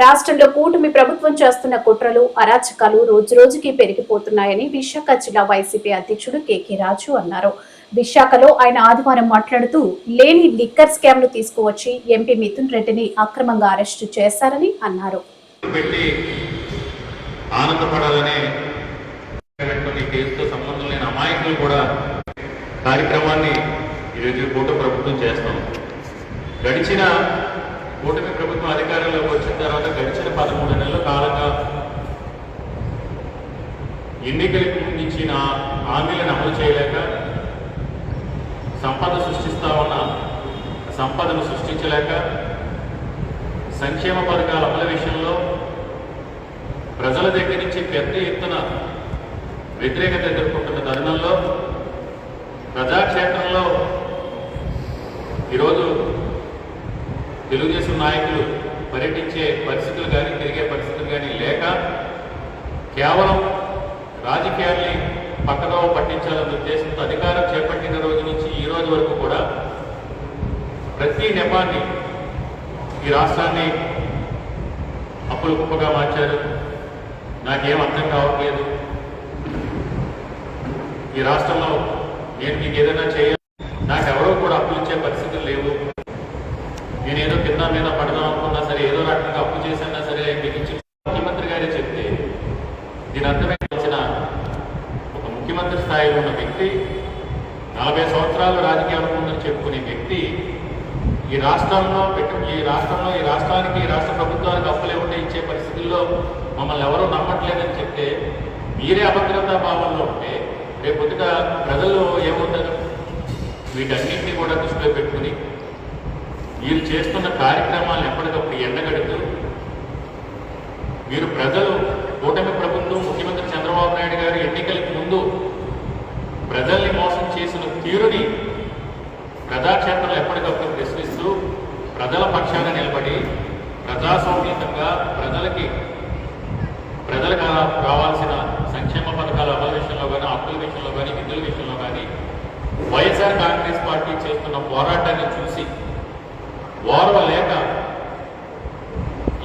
రాష్ట్రంలో కూటమి ప్రభుత్వం చేస్తున్న కుట్రలు అరాచకాలు రోజురోజుకి పెరిగిపోతున్నాయని విశాఖ జిల్లా వైసీపీ అధ్యక్షుడు కేకే రాజు అన్నారు. విశాఖలో ఆయన ఆదివారం మాట్లాడుతూ లేని లిక్కర్ స్కామ్ను తీసుకువచ్చి ఎంపీ మిథున్ రెడ్డిని అక్రమంగా అరెస్టు చేశారని అన్నారు. కార్యక్రమాన్ని ఈరోజు ప్రభుత్వం చేస్తాం గడిచిన కూటమి ప్రభుత్వం అధికారంలోకి వచ్చిన తర్వాత గడిచిన పదమూడు నెలల కాలంగా ఎన్నికలకు ముందించిన హామీలను అమలు చేయలేక సంపద సృష్టిస్తా ఉన్న సంపదను సృష్టించలేక సంక్షేమ పథకాల అమలు విషయంలో ప్రజల దగ్గర నుంచి పెద్ద ఎత్తున వ్యతిరేకత ఎదుర్కొంటున్న తరుణంలో ప్రజాక్షేత్రంలో ఈరోజు తెలుగుదేశం నాయకులు పర్యటించే పరిస్థితులు కానీ తిరిగే పరిస్థితులు కానీ లేక కేవలం రాజకీయాల్ని పక్కదో పట్టించాలన్న ఉద్దేశంతో అధికారం చేపట్టిన రోజు నుంచి ఈ రోజు వరకు కూడా ప్రతి నెపాన్ని ఈ రాష్ట్రాన్ని అప్పుల కుప్పగా మార్చారు. నాకేం అర్థం కావట్లేదు. ఈ రాష్ట్రంలో నేను మీకు ఏదైనా చేయాలి. నాకెవరో కూడా అప్పులు ఇచ్చే పరిస్థితులు లేవు నేనేదో కింద మీద పడదాం అనుకున్నా సరే ఏదో రకంగా అప్పు చేసినా సరే మీకు ఇచ్చి ముఖ్యమంత్రి గారే చెప్తే దీని అర్థమే వచ్చిన ఒక ముఖ్యమంత్రి స్థాయిలో ఉన్న వ్యక్తి నలభై సంవత్సరాలు రాజకీయాలు ఉందని చెప్పుకునే వ్యక్తి ఈ రాష్ట్రంలో పెట్టు ఈ రాష్ట్రంలో ఈ రాష్ట్రానికి ఈ రాష్ట్ర ప్రభుత్వానికి అప్పులేకుండా ఇచ్చే పరిస్థితుల్లో మమ్మల్ని ఎవరూ నమ్మట్లేదని చెప్తే మీరే అభద్రతా భావంలో ఉంటే రేపు ప్రజలు ఏమవుతారు? వీటన్నింటినీ కూడా దృష్టిలో పెట్టుకుని మీరు చేస్తున్న కార్యక్రమాలను ఎప్పటికప్పుడు ఎండగడుతూ మీరు ప్రజలు కూటమి ప్రభుత్వం ముఖ్యమంత్రి చంద్రబాబు నాయుడు గారు ఎన్నికలకు ముందు ప్రజల్ని మోసం చేసిన ప్రజాక్షేత్రంలో ఎప్పటికప్పుడు ప్రశ్నిస్తూ ప్రజల పక్షాన నిలబడి ప్రజాస్వామ్యంగా ప్రజలకి ప్రజలకు రావాల్సిన సంక్షేమ పథకాల అమలు విషయంలో కానీ హక్కుల విషయంలో కానీ విధుల విషయంలో కానీ వైఎస్ఆర్ కాంగ్రెస్ పార్టీ చేస్తున్న పోరాటాన్ని చూసి ఓర్వలేక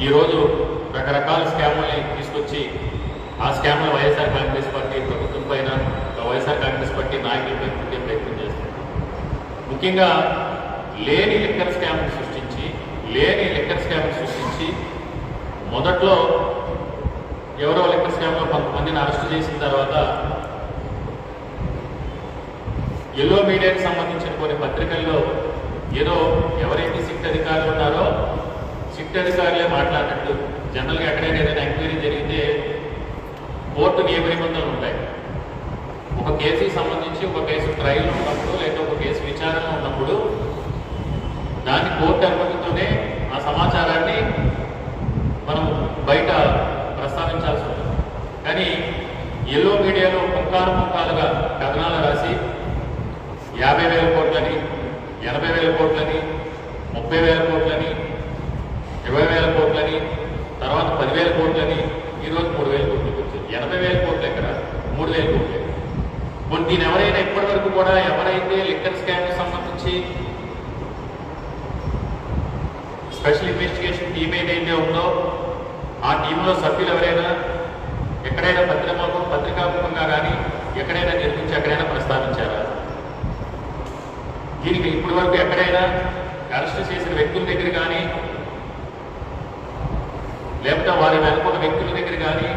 ఈరోజు రకరకాల స్కాముల్ని తీసుకొచ్చి ఆ స్కామ్లు వైఎస్ఆర్ కాంగ్రెస్ పార్టీ ప్రభుత్వం పైన వైఎస్ఆర్ కాంగ్రెస్ పార్టీ నాయకులపై ముఖ్యంగా లేని లిక్కర్ స్కామ్ సృష్టించి లేని లిక్కర్ స్కామ్ సృష్టించి మొదట్లో ఎవరో లిక్కర్ స్కామ్లో కొంతమందిని అరెస్ట్ చేసిన తర్వాత ఎల్లో మీడియాకి సంబంధించిన కొన్ని పత్రికల్లో ఏదో ఎవరైతే సిట్ అధికారులు ఉన్నారో సిట్ అధికారులే మాట్లాడినట్టు జనరల్గా ఎక్కడైనా ఏదైనా ఎంక్వైరీ జరిగితే కోర్టు నియమ నిబంధనలు ఉంటాయి. ఒక కేసుకి సంబంధించి ఒక కేసు ట్రయల్ ఉన్నప్పుడు విచారణ ఉన్నప్పుడు దాన్ని కోర్టు అనుమతితోనే ఆ సమాచారాన్ని మనం బయట ప్రస్తావించాల్సి ఉంటుంది కానీ ఎల్లో మీడియాలో పుంకాలు పుంకాలుగా కథనాలు రాసి యాభై వేల కోట్లని ఎనభై వేల కోట్లని ముప్పై వేల కోట్లని ఇరవై వేల కోట్లని తర్వాత పదివేల కోట్లని ఈరోజు మూడు వేల కోట్లకి వచ్చింది ఎనభై వేల కోట్లు ఎక్కడ? మూడు వేల కోట్లు. ఎక్కడ కొన్ని దీని ఎవరైనా ఇప్పటివరకు వరకు కూడా ఎవరైతే లిక్కర్ స్కామ్కి సంబంధించి స్పెషల్ ఇన్వెస్టిగేషన్ టీం ఏదైతే ఉందో ఆ టీంలో సభ్యులు ఎవరైనా ఎక్కడైనా పత్రికలకు పత్రికాముఖంగా కానీ ఎక్కడైనా నిర్మించి ఎక్కడైనా ప్రస్తావించారా? దీనికి ఇప్పటి వరకు ఎక్కడైనా అరెస్ట్ చేసిన వ్యక్తుల దగ్గర కానీ లేకపోతే వారి వెనుకున్న వ్యక్తుల దగ్గర కానీ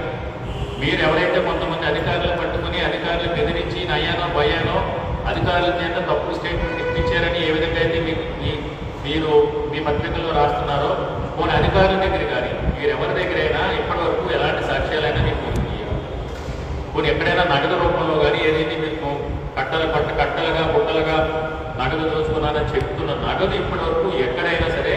మీరు ఎవరైతే కొంతమంది అధికారులు పట్టుకుని అధికారులు బెదిరించి నయ్యానో భయానో అధికారుల చేత తప్పుడు స్టేట్మెంట్ ఇప్పించారని ఏ విధంగా అయితే మీ- మీరు మీ పత్రికల్లో రాస్తున్నారో కొన్ని అధికారుల దగ్గర కానీ మీరు ఎవరి దగ్గరైనా ఇప్పటివరకు ఎలాంటి సాక్ష్యాలైనా మీకు కొన్ని ఎక్కడైనా నగదు రూపంలో కానీ ఏదైతే మీకు కట్టలు కట్ట కట్టలుగా బుట్టలుగా నగదు దోచుకున్నారని చెప్తున్న నగదు ఇప్పటివరకు ఎక్కడైనా సరే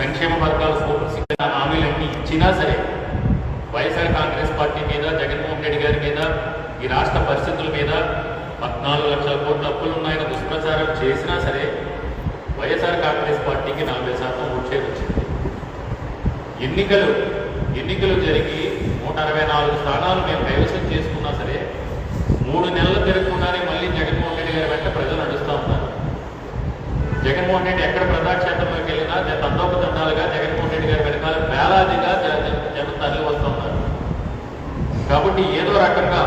సంక్షేమ వర్గాలు సూపర్ హామీలన్నీ ఇచ్చినా సరే వైఎస్ఆర్ కాంగ్రెస్ పార్టీ మీద జగన్మోహన్ రెడ్డి గారి మీద ఈ రాష్ట్ర పరిస్థితుల మీద పద్నాలుగు లక్షల కోట్ల అప్పులు ఉన్నాయని దుష్ప్రచారం చేసినా సరే వైఎస్ఆర్ కాంగ్రెస్ పార్టీకి నలభై శాతం ఓట్లే వచ్చింది. ఎన్నికలు ఎన్నికలు జరిగి నూట అరవై నాలుగు స్థానాలు మేము కైవసం చేసుకున్నా సరే మూడు నెలలు తిరుగుతున్నారే మళ్ళీ జగన్మోహన్ రెడ్డి గారి వెంట ప్రజలు నడుస్తూ ఉన్నారు. జగన్మోహన్ రెడ్డి ఎక్కడ ప్రజాక్షేమ విధంగా జ- తండోపతండాలుగా జగన్మోహన్ రెడ్డి గారి వెనకాల వేలాదిగా జనం తరలి వస్తున్నారు కాబట్టి ఏదో రకంగా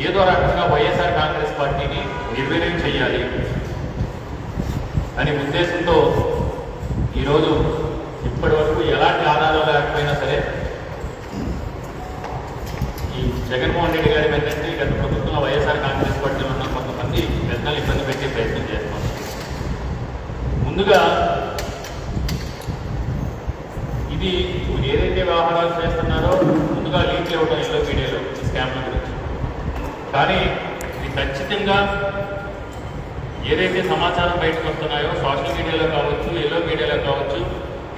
ఏదో రకంగా వైఎస్ఆర్ కాంగ్రెస్ పార్టీని నిర్వీర్యం చేయాలి అనే ఉద్దేశంతో ఈరోజు ఇప్పటి వరకు ఎలాంటి ఆధారాలు లేకపోయినా సరే ఈ జగన్మోహన్ రెడ్డి గారి వెంటనే గత ప్రభుత్వంలో వైఎస్ఆర్ కాంగ్రెస్ పార్టీలో ఉన్న కొంతమంది పెద్దలు ఇబ్బంది పెట్టే ప్రయత్నం చేస్తున్నారు ముందుగా ఇది మీరు ఏదైతే వ్యవహారాలు చేస్తున్నారో ముందుగా లీక్ ఇవ్వడం ఎల్లో మీడియాలో ఈ స్కామ్ల గురించి కానీ ఇది ఖచ్చితంగా ఏదైతే సమాచారం బయటకు వస్తున్నాయో సోషల్ మీడియాలో కావచ్చు ఎల్లో మీడియాలో కావచ్చు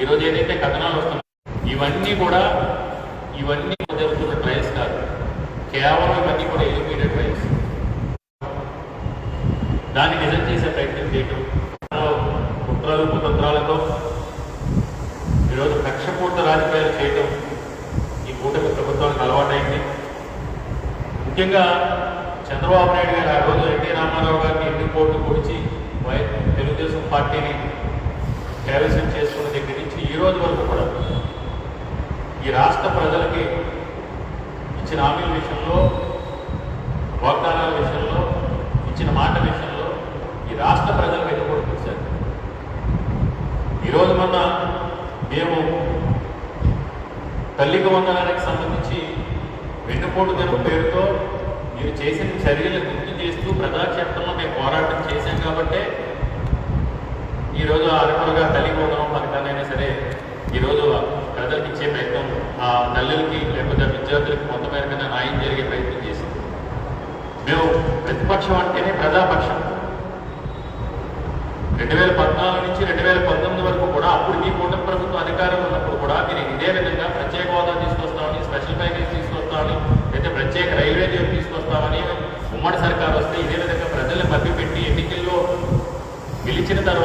ఈరోజు ఏదైతే కథనాలు వస్తున్నాయో ఇవన్నీ కూడా ఇవన్నీ జరుగుతున్న ట్రయల్స్ కాదు. కేవలం ఇవన్నీ కూడా ఎల్లో మీడియా ట్రయల్స్ దాన్ని నిజం చేసే ప్రయత్నం చేయటం కుట్రలు కుతంత్రాలతో ఈరోజు కక్షపూర్త రాజకీయాలు చేయటం ఈ కూటమి ప్రభుత్వానికి అలవాటైంది. ముఖ్యంగా చంద్రబాబు నాయుడు గారు ఆ రోజు ఎన్టీ రామారావు గారిని ఎన్ని కోట్లు పొడిచి తెలుగుదేశం పార్టీని కైవసం చేసుకున్న దగ్గర నుంచి ఈ రోజు వరకు కూడా ఈ రాష్ట్ర ప్రజలకి ఇచ్చిన హామీల విషయంలో వాగ్దానాల విషయంలో ఇచ్చిన మాట విషయంలో ఈ రాష్ట్ర ప్రజలు వెనుకోడు చూశారు ఈరోజు మొన్న మేము తల్లికి వందనానికి సంబంధించి వెన్నుపోటు దినం పేరుతో మీరు చేసిన చర్యలు గుర్తు చేస్తూ ప్రజాక్షేత్రంలో మేము పోరాటం చేశాం కాబట్టే ఈరోజు అరకులుగా తల్లికి వందనం పథకాన్నైనా సరే ఈరోజు ప్రజలకు ఇచ్చే ప్రయత్నం ఆ తల్లులకి లేకపోతే విద్యార్థులకు కొంత మేరకైనా న్యాయం జరిగే ప్రయత్నం చేసింది మేము ప్రతిపక్షం అంటేనే ప్రజాపక్షం. రెండు వేల పద్నాలుగు నుంచి రెండు వేల పంతొమ్మిది వరకు కూడా అప్పుడు మీ కూటమి ప్రభుత్వం అధికారంలో ఉన్నప్పుడు కూడా మీరు ఇదే విధంగా ప్రత్యేక హోదా తీసుకొస్తామని స్పెషల్ ప్యాకేజ్ తీసుకొస్తామని లేదా ప్రత్యేక రైల్వే జోన్ తీసుకొస్తామని ఉమ్మడి సర్కార్ వస్తే ఇదే విధంగా ప్రజల్ని మభ్యపెట్టి ఎన్నికల్లో గెలిచిన తర్వాత